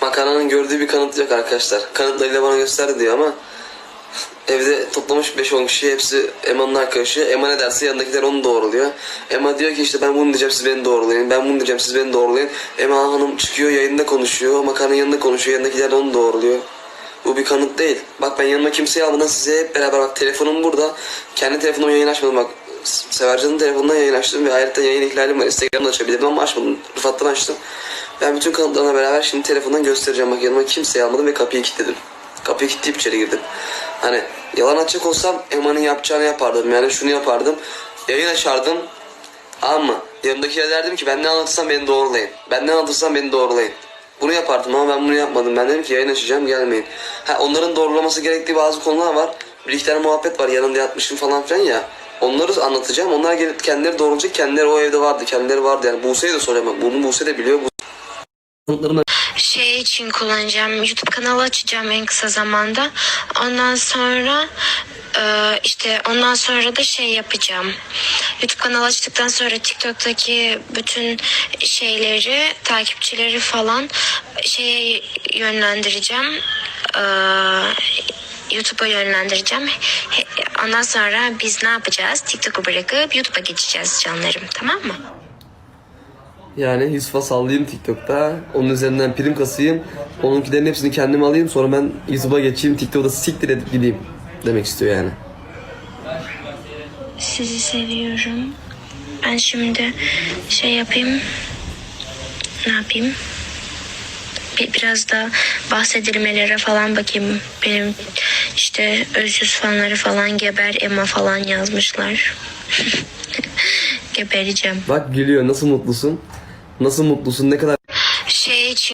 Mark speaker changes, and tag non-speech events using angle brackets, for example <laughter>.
Speaker 1: Makarnanın gördüğü bir kanıt yok arkadaşlar. Kanıtlarıyla bana gösterdi diyor ama evde toplamış 5-10 kişi hepsi Ema'nın arkadaşı. Ema ne derse yanındakiler onu doğruluyor. Ema diyor ki işte ben bunu diyeceğim siz beni doğrulayın. Ben bunu diyeceğim siz beni doğrulayın. Ema hanım çıkıyor yayında konuşuyor. Makarnanın yanında konuşuyor. Yanındakiler onu doğruluyor. Bu bir kanıt değil. Bak ben yanıma kimseyi almadan size hep beraber bak telefonum burada. Kendi telefonuma yayın açmadım bak. Severcan'ın telefonundan yayın açtım ve ayrıca yayın ihlalim var. Instagram'da açabilirdim ama açmadım. Rıfat'tan açtım. Ben bütün kanıtlarına beraber şimdi telefondan göstereceğim. Bak yanıma kimseyi almadım ve kapıyı kilitledim. Kapıyı kilitleyip içeri girdim. Hani yalan atacak olsam Ema'nın yapacağını yapardım. Yani şunu yapardım. Yayın açardım. Ama yanımdakilere derdim ki ben ne anlatırsam beni doğrulayın. Ben ne anlatırsam beni doğrulayın. Bunu yapardım ama ben bunu yapmadım. Ben dedim ki yayın açacağım gelmeyin. Ha, onların doğrulaması gerektiği bazı konular var. Bir iki tane muhabbet var yanında yatmışım falan filan ya. Onları anlatacağım. Onlar gelip kendileri doğrulayacak. Kendileri o evde vardı. Kendileri vardı. Yani Buse'ye de soracağım. Bak, Bunu Buse de biliyor.
Speaker 2: Şey için kullanacağım. YouTube kanalı açacağım en kısa zamanda. Ondan sonra e, işte ondan sonra da şey yapacağım. YouTube kanalı açtıktan sonra TikTok'taki bütün şeyleri, takipçileri falan şeye yönlendireceğim. YouTube'a yönlendireceğim. Ondan sonra biz ne yapacağız? TikTok'u bırakıp YouTube'a geçeceğiz canlarım. Tamam mı?
Speaker 1: Yani Yusuf'a sallayayım TikTok'ta. Onun üzerinden prim kasayım. Onunkilerin hepsini kendim alayım. Sonra ben YouTube'a geçeyim. TikTok'ta siktir edip gideyim. Demek istiyor yani.
Speaker 2: Sizi seviyorum. Ben şimdi şey yapayım. Ne yapayım? Bir, biraz da bahsedilmelere falan bakayım. Benim işte özyüz fanları falan geber Emma falan yazmışlar. <laughs> Gebereceğim.
Speaker 1: Bak gülüyor. Nasıl mutlusun? Nasıl mutlusun? Ne kadar